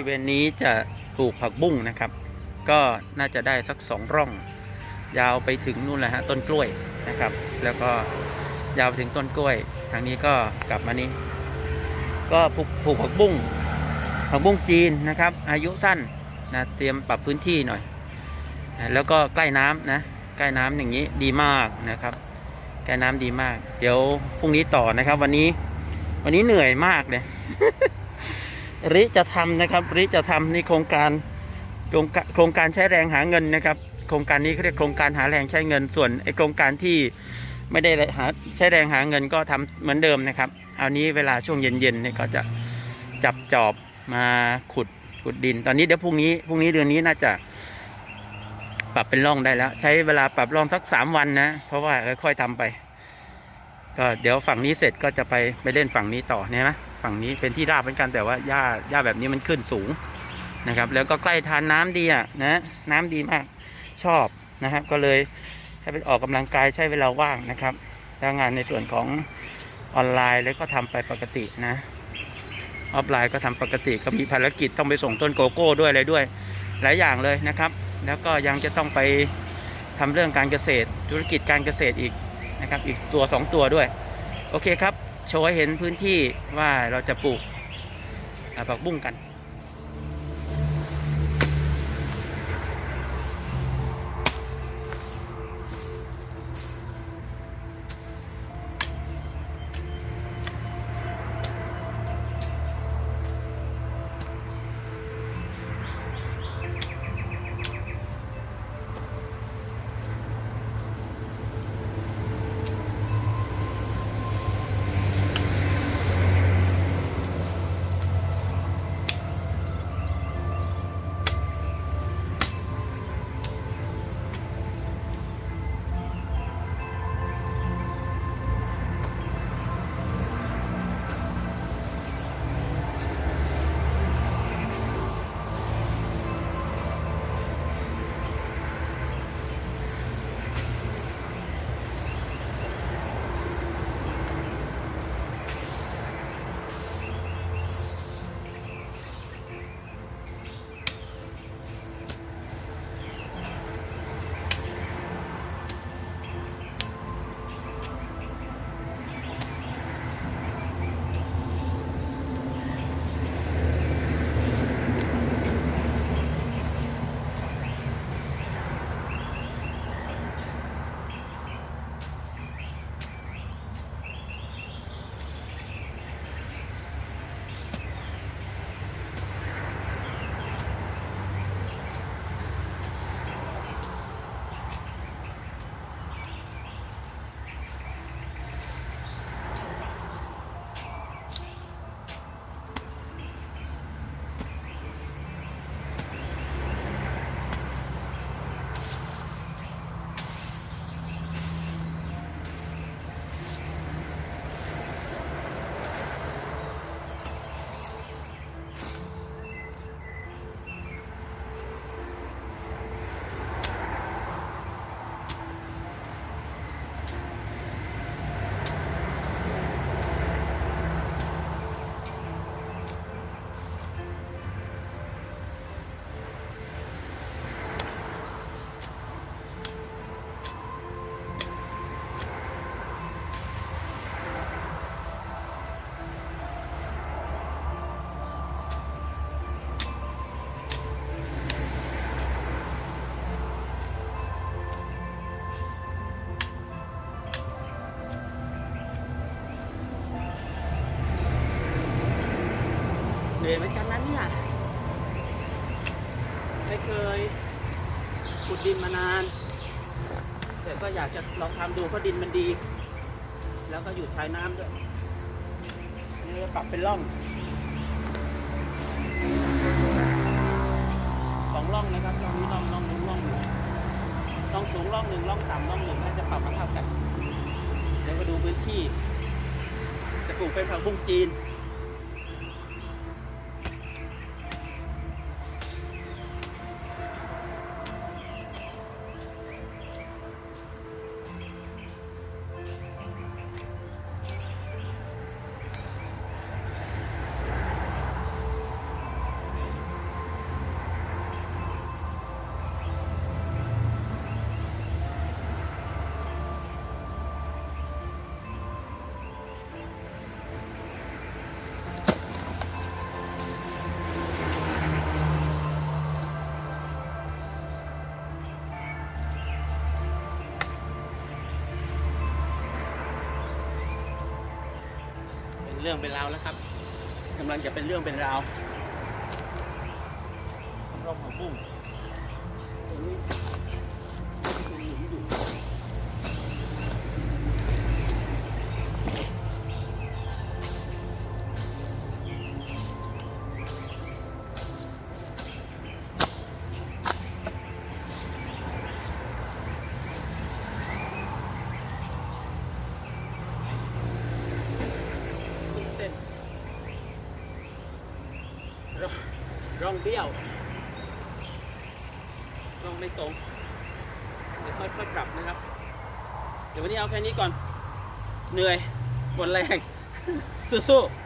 ริเวณนี้จะปลูกผักบุ้งนะครับ ก็น่าจะได้สักสองร่อง ยาวไปถึงนู่นแหละฮะต้นกล้วยนะครับ แล้วก็ยาวไปถึงต้นกล้วย ทางนี้ก็กลับมานี้ ก็ปลูกปลูกผักบุ้งผักบุ้งจีนนะครับ อายุสั้นนะเตรียมปรับพื้นที่หน่อย แล้วก็ใกล้น้ำนะใกล้น้ำอย่างนี้ดีมากนะครับใกล้น้ำดีมาก เดี๋ยวพรุ่งนี้ต่อนะครับ วันนี้วันนี้เหนื่อยมากเลย ริจะทำนะครับริจะทำในโครงการโครงการโครงการใช้แรงหาเงินนะครับ โครงการนี้เขาเรียกโครงการหาแรงใช้เงินส่วนไอโครงการที่ไม่ได้หาใช้แรงหาเงินก็ทำเหมือนเดิมนะครับเอานี้เวลาช่วงเย็นๆเนี่ยก็จะจับจอบมาขุดขุดดิน ตอนนี้เดี๋ยวพรุ่งนี้พรุ่งนี้เดือนนี้น่าจะ ปรับเป็นร่องได้แล้ว ใช้เวลาปรับร่องสักสามวันนะ เพราะว่าค่อยๆทำไป ก็เดี๋ยวฝั่งนี้เสร็จก็จะไปไปเล่นฝั่งนี้ต่อเนี่ยนะ ฝั่งนี้เป็นที่ราบเหมือนกันแต่ว่าหญ้าหญ้าแบบนี้มันขึ้นสูงนะครับ แล้วก็ใกล้ทานน้ำดีอะนะน้ำดีมากชอบนะครับ ก็เลยให้ไปออกกำลังกายใช้เวลาว่างนะครับแล้วงานในส่วนของออนไลน์แล้วก็ทำไปปกตินะ ออฟไลน์ก็ทำปกติก็มีภารกิจต้องไปส่งต้นโกโก้ด้วยอะไรด้วย หลายอย่างเลยนะครับ แล้วก็ยังจะต้องไปทำเรื่องการเกษตรธุรกิจการเกษตรอีกนะครับ อีกตัวสองตัวด้วย โอเคครับ โชว์ให้เห็นพื้นที่ว่าเราจะปลูกผักบุ้งกัน เหนื่อยเหมือนกันนะเนี่ยไม่เคยขุดดินมานาน แต่ก็อยากจะลองทำดูเพราะดินมันดี แล้วก็อยู่ชายน้ำด้วยนี่ก็ปรับเป็นร่องสองร่องนะครับร่องนี้ร่องร่องนึงร่องหนึ่งร่องสูงร่องหนึ่งร่องต่ำร่องหนึ่งน่าจะปรับมาเท่ากันเดี๋ยวมาดูพื้นที่ จะปลูกเป็นผักบุ้งจีน เรื่องเป็นราวแล้วครับกำลังจะเป็นเรื่องเป็นราวร่องกบุ้งนี้มีหลุมอยู่ทุกเส้น ร่องร่องเบี้ยวร่องไม่ตรงเดี๋ยวค่อยๆปรับนะครับ เดี๋ยววันนี้เอาแค่นี้ก่อน เหนื่อยหมดแรงสู้ๆ